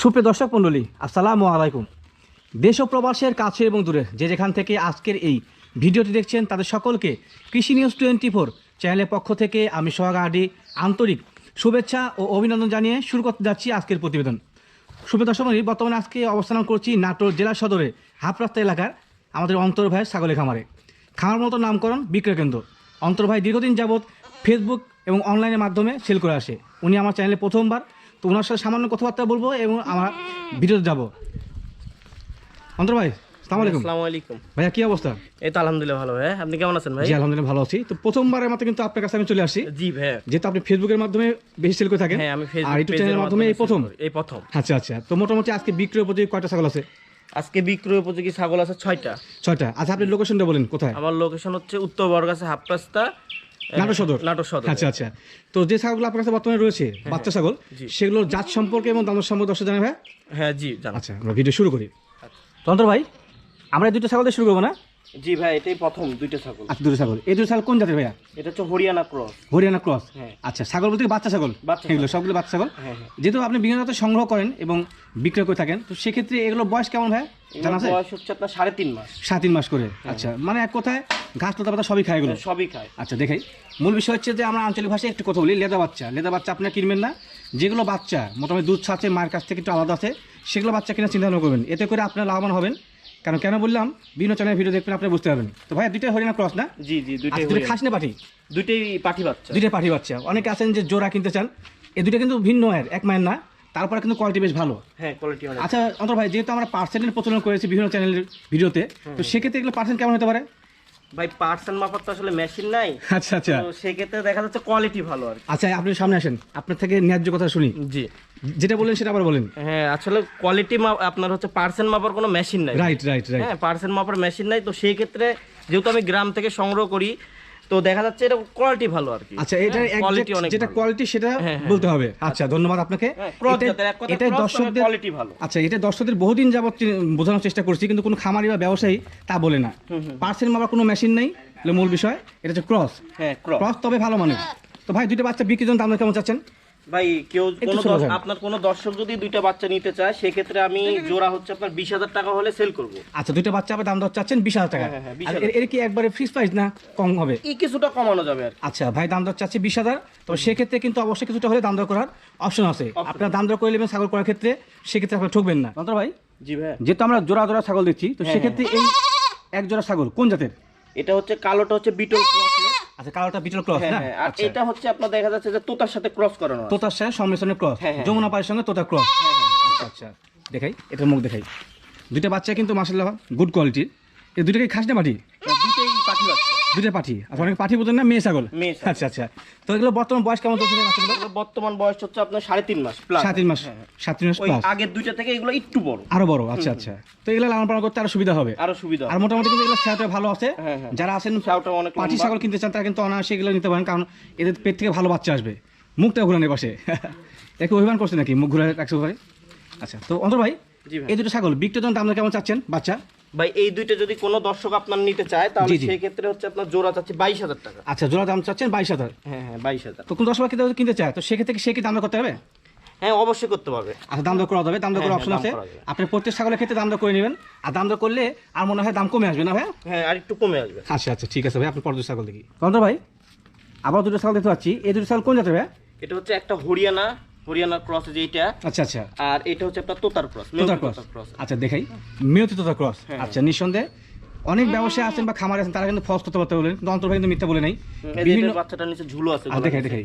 সুপ্রিয় দর্শক মণ্ডলী, আসসালামু আলাইকুম। দেশ ও প্রবাসের কাছে এবং দূরে যে যেখান থেকে আজকের এই ভিডিওটি দেখছেন, তাদের সকলকে কৃষি নিউজ টোয়েন্টি ফোর চ্যানেলের পক্ষ থেকে আমি সোহাগ আডি আন্তরিক শুভেচ্ছা ও অভিনন্দন জানিয়ে শুরু করতে যাচ্ছি আজকের প্রতিবেদন। সুপ্রিয় দর্শক মণ্ডলী, বর্তমানে আজকে অবস্থান করছি নাটোর জেলা সদরে হাফরাস্তা এলাকার আমাদের অন্তর ভাইয়ের ছাগলের খামারে। খামার মতো নামকরণ, বিক্রয় কেন্দ্র। অন্তর ভাই দীর্ঘদিন যাবৎ ফেসবুক এবং অনলাইনের মাধ্যমে সেল করে আসে। উনি আমার চ্যানেলে প্রথমবার তো ওনার সাথে সামান্য কথাবার্তা বলব এবং আমার ভিডিওতে যাব। অন্তর ভাই আলাইকুম। ভাইয়া কি অবস্থা? এই তো আলহামদুলিল্লাহ ভালো। ভাই আপনি কেমন আছেন ভাই? জি আলহামদুলিল্লাহ ভালো আছি। তো প্রথমবারের মতো কিন্তু আপনার কাছে আমি চলে আসি। জি ভাই যেহেতু আপনি ফেসবুকের মাধ্যমে বেশি সেল করে থাকেন। হ্যাঁ আমি আর ইউটিউব চ্যানেলের মাধ্যমে এই প্রথম। এই প্রথম। আচ্ছা আচ্ছা। তো মোটামুটি আজকে বিক্রয় উপযোগী কয়টা ছাগল আছে? আজকে বিক্রয় উপযোগী ছাগল আছে ছয়টা। ছয়টা। আচ্ছা আপনি লোকেশনটা বলেন কোথায়? আমার লোকেশন হচ্ছে উত্তর বরগাছা হাফ রাস্তা নাটোর সদর? নাটোর সদর। আচ্ছা আচ্ছা। তো যে ছাগলগুলো আপনার কাছে বর্তমানে রয়েছে বাচ্চা ছাগল সেগুলোর জাত সম্পর্কে এবং দাম সম্পর্কে দর্শক জানাবে হ্যাঁ জি আচ্ছা আমরা ভিডিও শুরু করি। তন্ত্র ভাই আমরা দুটো ছাগল দিয়ে শুরু করব না? জি ভাই এটাই প্রথম দুইটা ছাগল। আচ্ছা দুটো ছাগল। এই দুটো ছাগল কোন জাতের ভাইয়া? এটা হচ্ছে হরিয়ানা ক্রস। হরিয়ানা ক্রস? হ্যাঁ। আচ্ছা ছাগল বলতে বাচ্চা ছাগল? এগুলো সবগুলো বাচ্চা ছাগল? হ্যাঁ হ্যাঁ। যেহেতু আপনি বিভিন্ন জাতের সংগ্রহ করেন এবং বিক্রয় করে থাকেন তো সেক্ষেত্রে এগুলো বয়স কেমন ভাই জানা আছে? বয়স হচ্ছে আপনার সাড়ে তিন মাস। সাত তিন মাস করে। আচ্ছা মানে এক কথায় ঘাস লতা পাতা সবই খায় এগুলো? সবই খায়। আচ্ছা দেখাই। মূল বিষয় হচ্ছে যে আমরা আঞ্চলিক ভাষায় একটু কথা বলি লেদা বাচ্চা। লেদা বাচ্চা আপনারা কিনবেন না। যেগুলো বাচ্চা মোটামুটি দুধ ছাড়ছে মায়ের কাছ থেকে একটু আলাদা আছে সেগুলো বাচ্চা কিনা চিন্তা ভাবনা করবেন। এতে করে আপনারা লাভবান হবেন। কারণ কেন বললাম? বিভিন্ন চ্যানেল ভিডিও দেখবেন আপনি বুঝতে পারবেন। তো ভাই দুইটা হরিণা ক্রস না? জি জি দুইটাই আচ্ছা দুটো খাস না পাঠি? দুইটাই পাঠি বাচ্চা। দুইটা পাঠি বাচ্চা। অনেকে আছেন যে জোড়া কিনতে চান। এই দুটো কিন্তু ভিন্ন মায়ের এক মায়ের না। তারপরে কিন্তু কোয়ালিটি বেশ ভালো। হ্যাঁ কোয়ালিটি আচ্ছা অন্তর ভাই যেহেতু আমরা পার্সেন্টের প্রচলন করেছি বিভিন্ন চ্যানেলের ভিডিওতে তো সেক্ষেত্রে এগুলো পার্সেন্ট কেমন হতে পারে? ভাই পার্সেন্ট মাপার তো আসলে মেশিন নাই। আচ্ছা আচ্ছা। তো সেক্ষেত্রে দেখা যাচ্ছে কোয়ালিটি ভালো আর। আচ্ছা আপনি সামনে আসেন। আপনার থেকে ন্যায্য কথা শুনি। জি। যেটা বললেন সেটা আবার বলেন। হ্যাঁ আসলে কোয়ালিটি মাপ আপনার হচ্ছে পার্সেন্ট মাপার কোনো মেশিন নাই। রাইট রাইট রাইট হ্যাঁ পার্সেন্ট মাপার মেশিন নাই তো সেই ক্ষেত্রে যেহেতু আমি গ্রাম থেকে সংগ্রহ করি তো দেখা যাচ্ছে এটা কোয়ালিটি ভালো আর কি। আচ্ছা এটা কোয়ালিটি অনেক যেটা কোয়ালিটি সেটা হ্যাঁ, হ্যাঁ। বলতে হবে। আচ্ছা ধন্যবাদ আপনাকে। হ্যাঁ, এটা- দর্শকদের quality ভালো। আচ্ছা এটা দর্শকদের বহুদিন যাবত বোঝানোর চেষ্টা করছি কিন্তু কোনো খামারি বা ব্যবসায়ী তা বলে না। পার্সেন্ট মাপার কোনো মেশিন নেই মূল বিষয় এটা হচ্ছে ক্রস হ্যাঁ ক্রস ক্রস তবে ভালো মানে তো ভাই দুইটা বাচ্চা বিক্রির জন্য দাম কেমন চাচ্ছেন? ভাই কেউ কোনো। আপনার কোনো দর্শক যদি দুইটা বাচ্চা নিতে চায় সেক্ষেত্রে আমি জোড়া হচ্ছে আপনার বিশ হাজার টাকা হলে সেল করব। আচ্ছা দুটো বাচ্চা আবার দাম দর চাচ্ছেন বিশ হাজার টাকা। হ্যাঁ, হ্যাঁ, 20,000 আর এর- কি একবারে ফিক্স প্রাইস না কম হবে? এই কিছুটা কমানো যাবে আর আচ্ছা ভাই দাম দর চাচ্ছে বিশ হাজার। তো সেক্ষেত্রে কিন্তু অবশ্যই কিছুটা হলে দাম দর করার অপশন আছে। আপনার দাম দর করে নেবেন ছাগল করার ক্ষেত্রে সেক্ষেত্রে আপনার ঠকবেন না। তন্ত্র ভাই? জি ভাই। যেহেতু আমরা জোড়া জোড়া ছাগল দিচ্ছি তো সেক্ষেত্রে এই এক জোড়া ছাগল কোন জাতের? এটা হচ্ছে কালোটা হচ্ছে বিটল। আচ্ছা কালোটা বিটল ক্রস হ্যাঁ না? হ্যাঁ আর আচ্ছা। এটা হচ্ছে আপনার দেখা যাচ্ছে যে তোতার সাথে ক্রস করানো তোতার সাথে ক্রস হ্যাঁ। যমুনা পায়ের সঙ্গে তোতা ক্রস আচ্ছা আচ্ছা। দেখাই এটার মুখ দেখাই। দুইটা বাচ্চা কিন্তু মাসাল্লাহ গুড কোয়ালিটির এই দুইটাকে খাস না দুইটাই পাখি বাচ্চা। দুইটা পাঠি। আচ্ছা অনেক পাঠি বোঝেন না? মেয়ে ছাগল? মেয়ে ছাগল। আচ্ছা আচ্ছা। তো এগুলো বর্তমান বয়স কেমন চলছে বাচ্চাগুলো? এগুলো বর্তমান বয়স হচ্ছে আপনার সাড়ে তিন মাস প্লাস সাত তিন মাস। সাত তিন মাস ওই প্লাস আগের দুইটা থেকে এগুলো একটু বড়। আরও বড় আচ্ছা আচ্ছা। তো এগুলো লালন পালন করতে আরও সুবিধা হবে। আরও সুবিধা আর মোটামুটি কিন্তু এগুলো ছায়াটা ভালো আছে। হ্যাঁ, হ্যাঁ। যারা আছেন ছাউটা অনেক লম্বা। ছাগল কিনতে চান তারা কিন্তু অনায়াসে এগুলো নিতে পারেন কারণ এদের পেট থেকে ভালো বাচ্চা আসবে। মুখটা ঘুরানো পাশে। একে অভিমান করছে নাকি? মুখ ঘুরে রাখছে পারে আচ্ছা তো অন্তর ভাই জি ভাই। এই দুটো ছাগল বিক্রির জন্য দাম কেমন চাচ্ছেন বাচ্চা? ভাই এই দুইটা যদি কোনো দর্শক আপনার নিতে চায় তাহলে। সেই ক্ষেত্রে হচ্ছে আপনার জোড়া চাচ্ছে বাইশ হাজার টাকা। আচ্ছা জোড়া দাম চাচ্ছেন বাইশ হাজার? হ্যাঁ হ্যাঁ বাইশ হাজার। তো কোন দশ কিনতে কিনতে চায় তো সেক্ষেত্রে কি সে কি দাম করতে হবে হ্যাঁ অবশ্যই করতে পারবে। আচ্ছা দাম দর করা যাবে দাম দর করার হ্যাঁ, অপশন আছে। আপনি প্রত্যেক ছাগলের ক্ষেত্রে দাম দর করে নেবেন আর দাম দর করলে আর মনে হয় দাম কমে আসবে না ভাই হ্যাঁ আর একটু কমে আসবে। আচ্ছা আচ্ছা ঠিক আছে ভাই আপনি পর ছাগল দেখি। অন্তর ভাই আবার দুটো ছাগল দেখতে পাচ্ছি। এই দুটো ছাগল কোন জাতের ভাই এটা হচ্ছে একটা হরিয়ানা হরিয়ানা ক্রস যেটা আচ্ছা আচ্ছা। আর এটা হচ্ছে একটা তোতার ক্রস তোতার ক্রস আচ্ছা দেখাই। মিয়তি তোতার ক্রস হ্যাঁ, আচ্ছা নিঃসন্দেহে অনেক ব্যবসায়ী আছেন বা খামার আছেন তারা কিন্তু ফলস করতে পারতে বলেন কিন্তু অন্তর কিন্তু মিথ্যা বলে নাই। বিভিন্ন বাচ্চাটার নিচে ঝুলো আছে আর দেখাই দেখাই।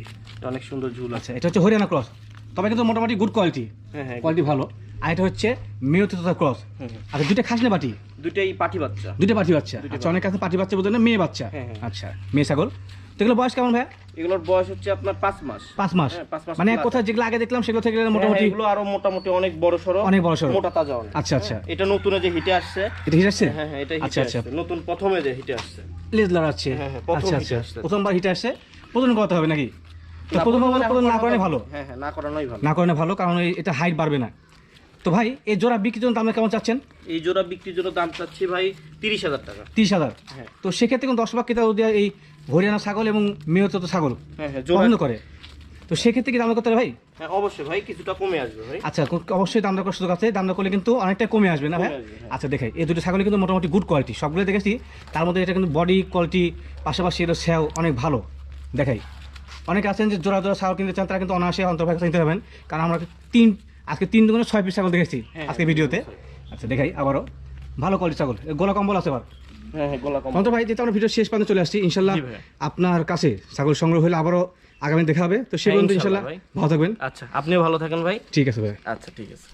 অনেক সুন্দর ঝুল আছে। আচ্ছা এটা হচ্ছে হরিয়ানা ক্রস তবে কিন্তু মোটামুটি গুড কোয়ালিটি হ্যাঁ হ্যাঁ কোয়ালিটি ভালো। আর এটা হচ্ছে মিয়তি তোতার ক্রস হুম। আচ্ছা দুইটা খাস না বাটি? দুইটাই পাঠি বাচ্চা। দুইটা পাটি বাচ্চা। আচ্ছা অনেক কাছে পাটি বাচ্চা বলতে না মেয়ে বাচ্চা। হ্যাঁ, হ্যাঁ। আচ্ছা মেয়ে ছাগল। এগুলো বয়স কেমন ভাই এগুলোর বয়স হচ্ছে আপনার পাঁচ মাস। পাঁচ মাস? হ্যাঁ, মাস মানে যেগুলো আগে দেখলাম সেগুলো থেকে মোটামুটি মোটামুটি এগুলো আরও মোটামুটি অনেক বড় সড়ো অনেক বড় সড়ো। মোটা তাজা আচ্ছা আচ্ছা। এটা নতুনে যে হিটে আসছে। এটা হিট আসছে? হ্যাঁ হ্যাঁ এটা আচ্ছা হিটে আচ্ছা। আসছে। নতুন প্রথমে যে হিটে আসছে। লেজ লড়াচ্ছে। হ্যাঁ, হ্যাঁ, আচ্ছা আচ্ছা। প্রথমবার হিটে আসছে? প্রথম করতে হবে নাকি? না, প্রথম না করানো ভালো। হ্যাঁ হ্যাঁ না করানোই ভালো। না করানো ভালো কারণ এটা হাইট বাড়বে না। তো ভাই এই জোড়া বিক্রির জন্য দাম কেমন চাচ্ছেন? এই জোড়া বিক্রির জন্য দাম চাচ্ছি ভাই তিরিশ হাজার টাকা। তিরিশ হাজার? হ্যাঁ। তো সেক্ষেত্রে কিন্তু দশ লাখ ক্রেতা এই হরিয়ানা ছাগল এবং মেয়ত ছাগল হ্যাঁ হ্যাঁ পছন্দ করে। তো সেক্ষেত্রে কি দাম করতে হবে ভাই? হ্যাঁ অবশ্যই ভাই কিছুটা কমে আসবে ভাই। আচ্ছা অবশ্যই দাম করার সুযোগ আছে। দাম করলে কিন্তু অনেকটা কমে আসবে না ভাই? হ্যাঁ। আচ্ছা দেখাই। এই দুটো ছাগল কিন্তু মোটামুটি গুড কোয়ালিটি সবগুলো দেখেছি। তার মধ্যে এটা কিন্তু বডি কোয়ালিটি পাশাপাশি এটা স্যাও অনেক ভালো। দেখাই। অনেকে আছেন যে জোড়া জোড়া ছাগল কিনতে চান তারা কিন্তু অনায়াসে অন্তর্ভাগ নিতে পারবেন। কারণ আমরা তিন আজকে তিন দুগুণে ছয় পিস ছাগল দেখেছি হ্যাঁ, আজকে ভিডিওতে। আচ্ছা দেখাই আবারও। ভালো কোয়ালিটি ছাগল। গোলা কম্বল আছে আবার হ্যাঁ হ্যাঁ অন্ত ভাই যেহেতু আমরা ভিডিও শেষ পর্যন্ত চলে আসছি ইনশাল্লাহ আপনার কাছে ছাগল সংগ্রহ হলে আবারও আগামী দেখা হবে। তো সে হ্যাঁ, পর্যন্ত ইনশাল্লাহ ইনশাল্লাহ ভালো থাকবেন। আচ্ছা আপনিও ভালো থাকেন ভাই। ঠিক আছে ভাই আচ্ছা ঠিক আছে।